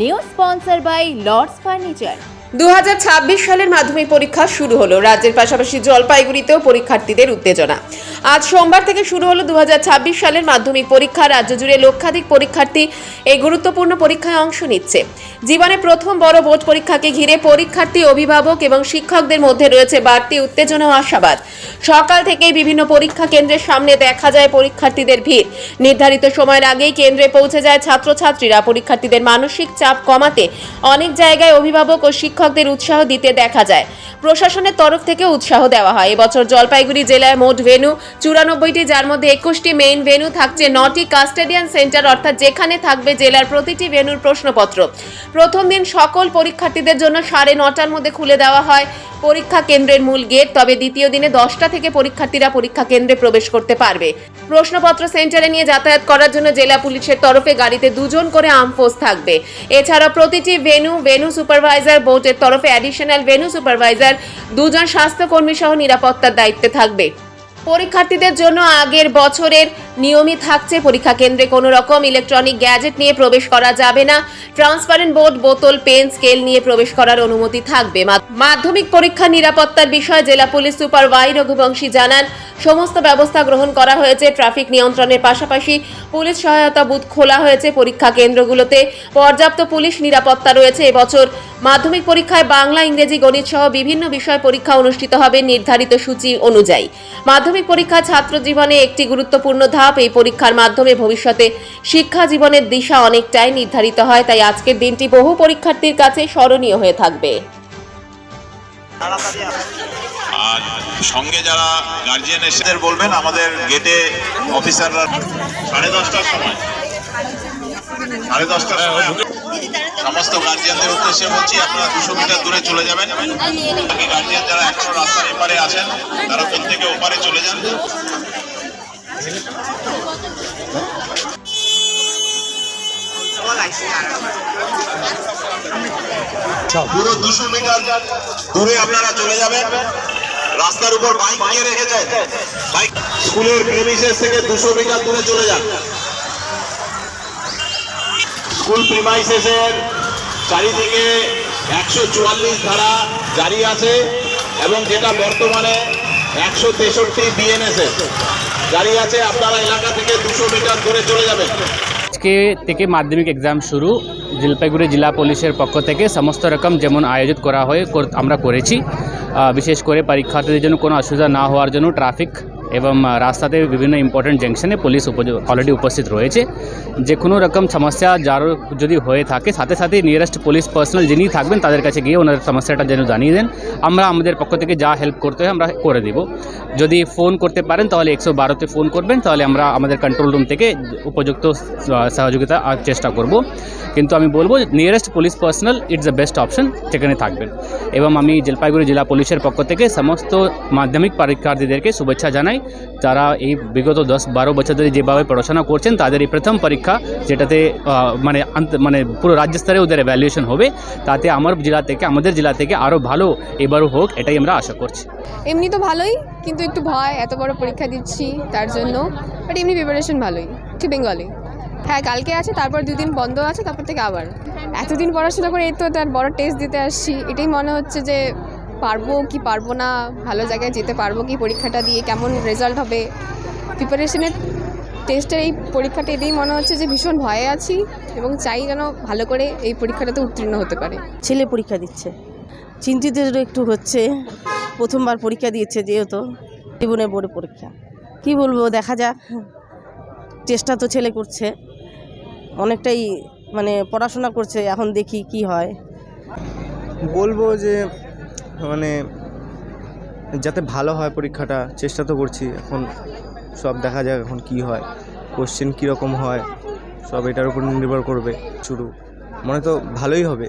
New sponsor by Lords furniture দু হাজার ছাব্বিশ সালের মাধ্যমিক পরীক্ষা শুরু হলো। রাজ্যের পাশাপাশি জলপাইগুড়িতেও পরীক্ষার্থীদের উত্তেজনা। আজ সোমবার থেকে শুরু হলো দু হাজার ছাব্বিশ সালের মাধ্যমিক পরীক্ষা। রাজ্য জুড়ে লক্ষাধিক পরীক্ষার্থী এই গুরুত্বপূর্ণ পরীক্ষায় অংশ নিচ্ছে। জীবনে প্রথম বড় বোর্ড পরীক্ষাকে ঘিরে পরীক্ষার্থী, অভিভাবক এবং শিক্ষকদের মধ্যে রয়েছে বাড়তি উত্তেজনা ও আশাবাদ। সকাল থেকেই বিভিন্ন পরীক্ষা কেন্দ্রের সামনে দেখা যায় পরীক্ষার্থীদের ভিড়। নির্ধারিত সময়ের আগেই কেন্দ্রে পৌঁছে যায় ছাত্রছাত্রীরা। পরীক্ষার্থীদের মানসিক চাপ কমাতে অনেক জায়গায় অভিভাবক ও শিক্ষকদের উৎসাহ দিতে দেখা যায়। প্রশাসনের তরফ থেকে উৎসাহ দেওয়া হয়। এবছর জলপাইগুড়ি জেলায় মোট ভেনু চুরানব্বইটি, যার মধ্যে একুশটি মেইন ভেনু থাকছে। নটি কাস্টেডিয়ান সেন্টার, অর্থাৎ যেখানে থাকবে জেলার প্রতিটি ভেনুর প্রশ্নপত্র। প্রথম দিন সকল পরীক্ষার্থীদের জন্য সাড়ে নটার মধ্যে খুলে দেওয়া হয়। পরীক্ষা কেন্দ্রের মূল গেট, তবে দ্বিতীয় দিনে দশটা থেকে পরীক্ষার্থীরা পরীক্ষা কেন্দ্রে প্রবেশ করতে পারবে। প্রশ্নপত্র সেন্টারে নিয়ে যাতায়াত করার জন্য জেলা পুলিশের তরফে গাড়িতে দুজন করে আমফোস থাকবে। এছাড়া প্রতিটি ভেনু ভেনু সুপারভাইজার বোর্ডের তরফে অ্যাডিশনাল ভেনু সুপারভাইজার দুজন স্বাস্থ্যকর্মী সহ নিরাপত্তার দায়িত্বে থাকবে। পরীক্ষার্থীদের জন্য আগের বছরের নিয়মই থাকছে। পরীক্ষা কেন্দ্রে কোনো রকম ইলেকট্রনিক গ্যাজেট নিয়ে প্রবেশ করা যাবে না। ট্রান্সপারেন্ট বোর্ড বোতল পেন স্কেল নিয়ে প্রবেশ করার অনুমতি থাকবে। মাধ্যমিক পরীক্ষা নিরাপত্তার বিষয়ে জেলা পুলিশ সুপার ওয়াই রঘুবংশী জানান সমস্ত ব্যবস্থা গ্রহণ করা হয়েছে। ট্রাফিক নিয়ন্ত্রণের পাশাপাশি পুলিশ সহায়তা বুথ খোলা হয়েছে পরীক্ষা কেন্দ্রগুলোতে। পর্যাপ্ত পুলিশ নিরাপত্তা রয়েছে। এবছর মাধ্যমিক পরীক্ষায় বাংলা, ইংরেজি, গণিত সহ বিভিন্ন বিষয় পরীক্ষা অনুষ্ঠিত হবে নির্ধারিত সূচি অনুযায়ী। মাধ্যমিক পরীক্ষা ছাত্র জীবনে একটি গুরুত্বপূর্ণ ধাপ। এই পরীক্ষার মাধ্যমে ভবিষ্যতে শিক্ষা জীবনের দিশা অনেকটাই নির্ধারিত হয়। তাই আজকের দিনটি বহু পরীক্ষার্থীর কাছে স্মরণীয় হয়ে থাকবে। আর সঙ্গে যারা গার্জিয়ান এসে বলবেন আমাদের গেটে অফিসাররা সাড়ে দশটার সময়। সাড়ে দশটার সময়। সমস্ত গার্জিয়ানদের উদ্দেশ্যে বলছি আপনারা দুশো মিটার দূরে চলে যাবেন। বাকি গার্জিয়ান যারা এখনও রাস্তার এপারে আছেন তারা প্রত্যেকে ওপারে চলে যান। পুরো দুশো মিটার দূরে আপনারা চলে যাবেন। রাস্তার উপর বাইক নিয়ে রেখে যায় বাইক স্কুলের প্রেমিসেস থেকে দুশো মিটার দূরে চলে যান। স্কুল প্রিমাইসেসের চারিদিকে একশো চুয়াল্লিশ ধারা জারি আছে এবং যেটা বর্তমানে একশো তেষট্টি বিএনএসএস জারি আছে আপনারা এলাকা থেকে দুশো মিটার দূরে চলে যাবেন। আজকে থেকে মাধ্যমিক এক্সাম শুরু। জলপাইগুড়ি জেলা পুলিশের পক্ষ থেকে সমস্ত রকম যেমন আয়োজিত করা হয় আমরা করেছি। বিশেষ করে পরীক্ষার্থীদের জন্য কোনো অসুবিধা না হওয়ার জন্য ট্রাফিক এবং রাস্তাতে বিভিন্ন ইম্পর্টেন্ট জাংশনে পুলিশ অলরেডি উপস্থিত রয়েছে। যে কোনো রকম সমস্যা যার যদি হয়ে থাকে, সাথে সাথে নিয়ারেস্ট পুলিশ পার্সোনাল যিনি থাকবেন, তাদের কাছে গিয়ে ওনার সমস্যাটা যেন জানিয়ে দেন। আমরা আমাদের পক্ষ থেকে যা হেল্প করতে হয়, আমরা করে দেব। যদি ফোন করতে পারেন, তাহলে একশো বারোতে ফোন করবেন, তাহলে আমরা আমাদের কন্ট্রোল রুম থেকে উপযুক্ত সহযোগিতা চেষ্টা করব। কিন্তু আমি বলব nearest police personal it's the best option সেখানে থাকবেন। এবং আমি জলপাইগুড়ি জেলা পুলিশের পক্ষ থেকে সমস্ত মাধ্যমিক পরীক্ষার্থীদেরকে শুভেচ্ছা জানাই। তারা এই বিগত দশ বারো বছর ধরে যেভাবে পড়াশোনা করছেন, তাদের এই প্রথম পরীক্ষা যেটাতে মানে মানে পুরো রাজ্য স্তরে ওদের ভ্যালুয়েশন হবে। তাতে আমার জেলা থেকে, আমাদের জেলা থেকে আরও ভালো এবারও হোক, এটাই আমরা আশা করছি। এমনি তো ভালোই, কিন্তু একটু ভয়, এত বড় পরীক্ষা দিচ্ছি তার জন্য। বাট এমনি প্রিপারেশন ভালোই ঠিক বেঙ্গলি হ্যাঁ কালকে আছে, তারপর দুদিন বন্ধ আছে, তারপর থেকে আবার। এতদিন পড়াশোনা করে এই তো তার বড় টেস্ট দিতে আসছি, এটাই মনে হচ্ছে যে পারব কি পারব না ভালো জায়গায় যেতে পারব কি পরীক্ষাটা দিয়ে কেমন রেজাল্ট হবে? প্রিপারেশনের টেস্টের এই পরীক্ষাটা এটাই মনে হচ্ছে যে ভীষণ ভয়ে আছি এবং চাই যেন ভালো করে এই পরীক্ষাটাতে উত্তীর্ণ হতে পারে। ছেলে পরীক্ষা দিচ্ছে। চিন্তিত একটু হচ্ছে। প্রথমবার পরীক্ষা দিয়েছে যেহেতু জীবনে বোর্ডে পরীক্ষা। কি বলব দেখা যাক। চেষ্টা তো ছেলে করছে। অনেকটাই মানে পড়াশোনা করছে এখন দেখি কি হয়। বলব যে মানে যাতে ভালো হয় পরীক্ষাটা, চেষ্টা তো করছি, এখন সব দেখা যাক এখন কি হয় কোশ্চেন কীরকম হয়, সব এটার উপর নির্ভর করবে, শুরু। মনে তো ভালোই হবে।